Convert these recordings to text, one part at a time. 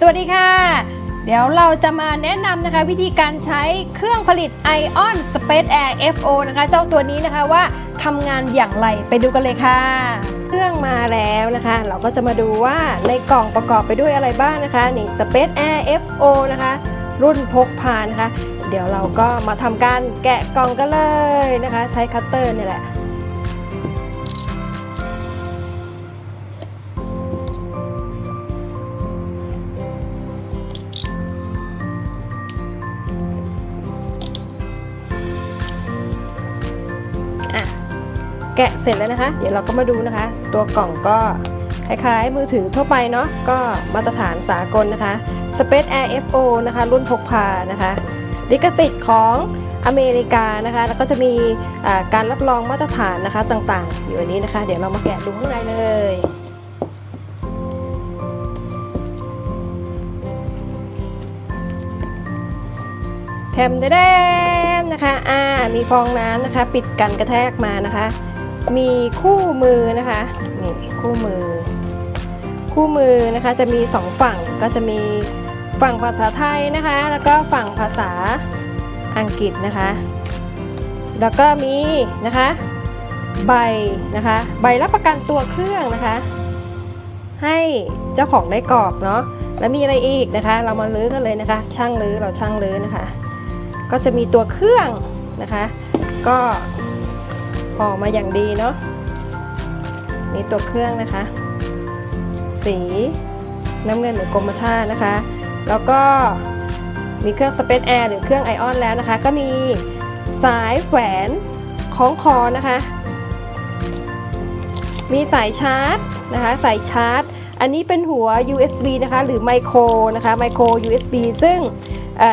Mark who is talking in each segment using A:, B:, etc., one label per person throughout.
A: สวัสดีค่ะ เดี๋ยวเราจะมาแนะนำนะคะ วิธีการใช้เครื่องผลิต Ion Space Air FO นะคะ เจ้าตัวนี้นะคะว่าทำงานอย่างไรไปดูกันเลยค่ะ เครื่องมาแล้วนะคะ เราก็จะมาดูว่าในกล่องประกอบไปด้วยอะไรบ้างนะคะนี่ Space Air FO นะคะ รุ่นพกพานะคะ เดี๋ยวเราก็มาทำการแกะกล่องกันเลยนะคะ ใช้คัตเตอร์นี่แหละ แกะเสร็จแล้วนะคะ เดี๋ยวเราก็มาดูนะคะ ตัวกล่องก็คล้ายๆมือถือทั่วไปเนาะก็มาตรฐานสากลนะคะ Space Air FO นะคะ รุ่นพกพานะคะลิขสิทธิ์ของอเมริกานะคะ แล้วก็จะมีอ่าการรับรองมาตรฐานนะคะต่างๆ อยู่อันนี้นะคะ เดี๋ยวเรามาแกะดูข้างในเลยแถมแดมนะคะ อ่า มีฟองน้ำนะคะ ปิดกันกระแทกมานะคะ มีคู่มือนะคะนี่คู่มือ คู่มือนะคะจะมีสองฝั่งก็จะมีฝั่งภาษาไทยนะคะ แล้วก็ฝั่งภาษาอังกฤษนะคะ แล้วก็มีนะคะใบนะคะใบรับประกันตัวเครื่องนะคะ ให้เจ้าของได้กรอกเนาะแล้วมีอะไรอีกนะคะ เรามาลื้อกันเลยนะคะ ช่างลื้อเราช่างลื้อนะคะ ก็จะมีตัวเครื่องนะคะ ก็ ห่อมาอย่างดีเนาะมีตัวเครื่องนะคะ สีน้ำเงินหรือกรมท่านะคะ แล้วก็มีเครื่อง Space Air หรือเครื่องไอออนแล้วนะคะ ก็มีสายแขวนคล้องคอนะคะ มีสายชาร์จนะคะสายชาร์จ อันนี้เป็นหัว USB นะคะ หรือไมโครนะคะไมโคร USB ซึ่ง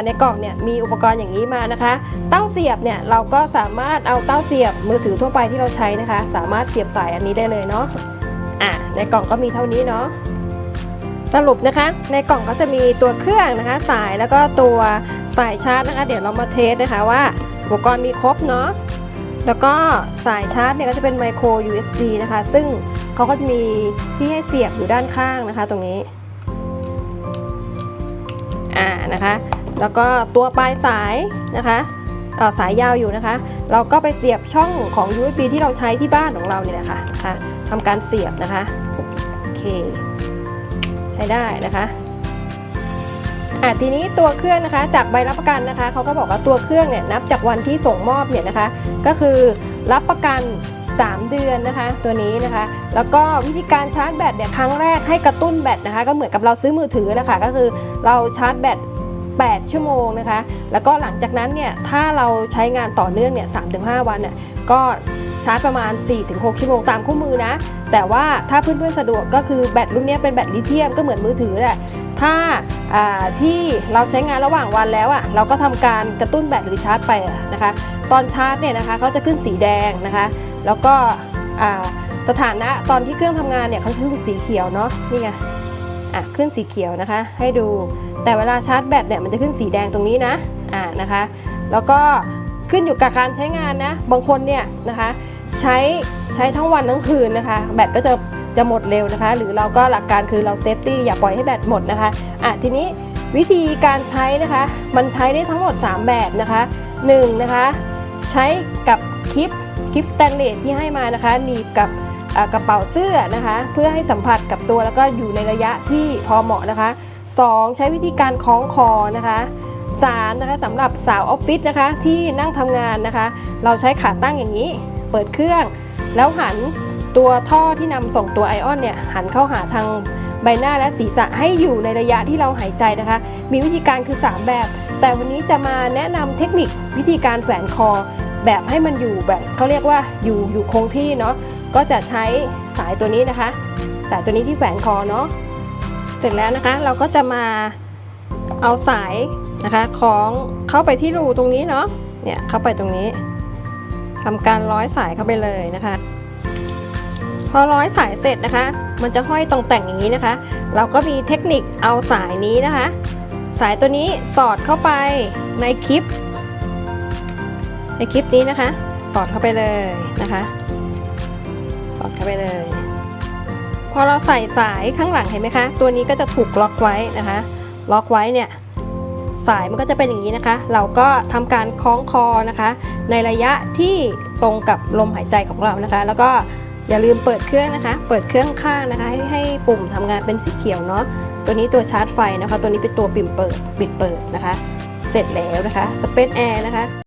A: ในกล่องเนี่ยมีอุปกรณ์อย่างนี้มานะคะ เต้าเสียบเนี่ยเราก็สามารถเอาเต้าเสียบมือถือทั่วไปที่เราใช้นะคะ สามารถเสียบสายอันนี้ได้เลยเนาะอะในกล่องก็มีเท่านี้เนาะสรุปนะคะในกล่องก็จะมีตัวเครื่องนะคะ สายแล้วก็ตัวสายชาร์จนะคะ เดี๋ยวเรามาเทสนะคะว่าอุปกรณ์มีครบเนาะแล้วก็สายชาร์จเนี่ยก็จะเป็นไมโคร USB นะคะ ซึ่งเขาก็จะมีที่ให้เสียบอยู่ด้านข้างนะคะ ตรงนี้ อ่านะคะ แล้วก็ตัวปลายสายนะคะสายยาวอยู่นะคะ เราก็ไปเสียบช่องของ USB ที่เราใช้ที่บ้านของเราเนี่ยนะคะคะทำการเสียบนะคะโอเคใช้ได้นะคะอะทีนี้ตัวเครื่องนะคะจากใบรับประกันนะคะเขาก็บอกว่าตัวเครื่องเนี่ยนับจากวันที่ส่งมอบเนี่ยนะคะ ก็คือรับประกัน 3 เดือนนะคะ ตัวนี้นะคะ แล้วก็วิธีการชาร์จแบตเนี่ยครั้งแรกให้กระตุ้นแบตนะคะ ก็เหมือนกับเราซื้อมือถือนะคะ ก็คือเราชาร์จแบต 8 ชั่วโมงนะคะ แล้วก็หลังจากนั้นเนี่ยถ้าเราใช้งานต่อเนื่องเนี่ย3-5วันเนี่ยก็ชาร์จประมาณ 4-6 ชั่วโมงตามคู่มือนะ แต่ว่าถ้าเพื่อนๆสะดวกก็คือแบตรุ่นเนี้ยเป็นแบตลิเธียมก็เหมือนมือถือแหละ ถ้าอ่าที่เราใช้งานระหว่างวันแล้วอะ่ะเราก็ทำการกระตุ้นแบตหรือชาร์จไปะนะคะ ตอนชาร์จเนี่ยนะคะเขาจะขึ้นสีแดงนะคะ แล้วก็อ่าสถานะตอนที่เครื่องทำงานเนี่ยเขาขึ้นสีเขียวเนาะนี่ไง อะขึ้นสีเขียวนะคะ ให้ดู แต่เวลาชาร์จแบตเนี่ยมันจะขึ้นสีแดงตรงนี้นะอ่านะคะ แล้วก็ขึ้นอยู่กับการใช้งานนะ บางคนเนี่ยนะคะใช้ใช้ทั้งวันทั้งคืนนะคะ แบตก็จะจะหมดเร็วนะคะ หรือเราก็หลักการคือเราเซฟตี้อย่าปล่อยให้แบตหมดนะคะอะทีนี้วิธีการใช้นะคะ มันใช้ได้ทั้งหมด 3 แบบนะคะ1นะคะ ใช้กับคลิปคลิปสแตนเลสที่ให้มานะคะหนีบกับ กระเป๋าเสื้อนะคะ เพื่อให้สัมผัสกับตัวแล้วก็อยู่ในระยะที่พอเหมาะนะคะ 2. ใช้วิธีการคล้องคอนะคะ3นะคะสำหรับสาวออฟฟิศนะคะที่นั่งทำงานนะคะ เราใช้ขาตั้งอย่างนี้ เปิดเครื่อง แล้วหันตัวท่อที่นำส่งตัวไอออนเนี่ยหันเข้าหาทางใบหน้าและศีรษะให้อยู่ในระยะที่เราหายใจนะคะ มีวิธีการคือ 3 แบบ แต่วันนี้จะมาแนะนำเทคนิควิธีการแขวนคอ แบบให้มันอยู่แบบเขาเรียกว่าอยู่อยู่คงที่เนาะ ก็จะใช้สายตัวนี้นะคะ สายตัวนี้ที่แขวนคอเนาะเสร็จแล้วนะคะ เราก็จะมาเอาสายนะคะของเข้าไปที่รูตรงนี้เนาะเนี่ยเข้าไปตรงนี้ทำการร้อยสายเข้าไปเลยนะคะ พอร้อยสายเสร็จนะคะ มันจะห้อยตรงแต่งอย่างนี้นะคะ เราก็มีเทคนิคเอาสายนี้นะคะ สายตัวนี้สอดเข้าไปในคลิป ในคลิปนี้นะคะ สอดเข้าไปเลยนะคะ อดเข้าไปเลย พอเราใส่สายข้างหลังเห็นไหมคะ ตัวนี้ก็จะถูกล็อกไว้นะคะ ล็อกไว้เนี่ยสายมันก็จะเป็นอย่างนี้นะคะ เราก็ทำการคล้องคอนะคะ ในระยะที่ตรงกับลมหายใจของเรานะคะ แล้วก็อย่าลืมเปิดเครื่องนะคะ เปิดเครื่องข้างนะคะ ให้ให้ปุ่มทำงานเป็นสีเขียวเนาะ ตัวนี้ตัวชาร์จไฟนะคะ ตัวนี้เป็นตัวปิ่มเปิดปิดเปิดนะคะ เสร็จแล้วนะคะสเปซแอร์นะคะ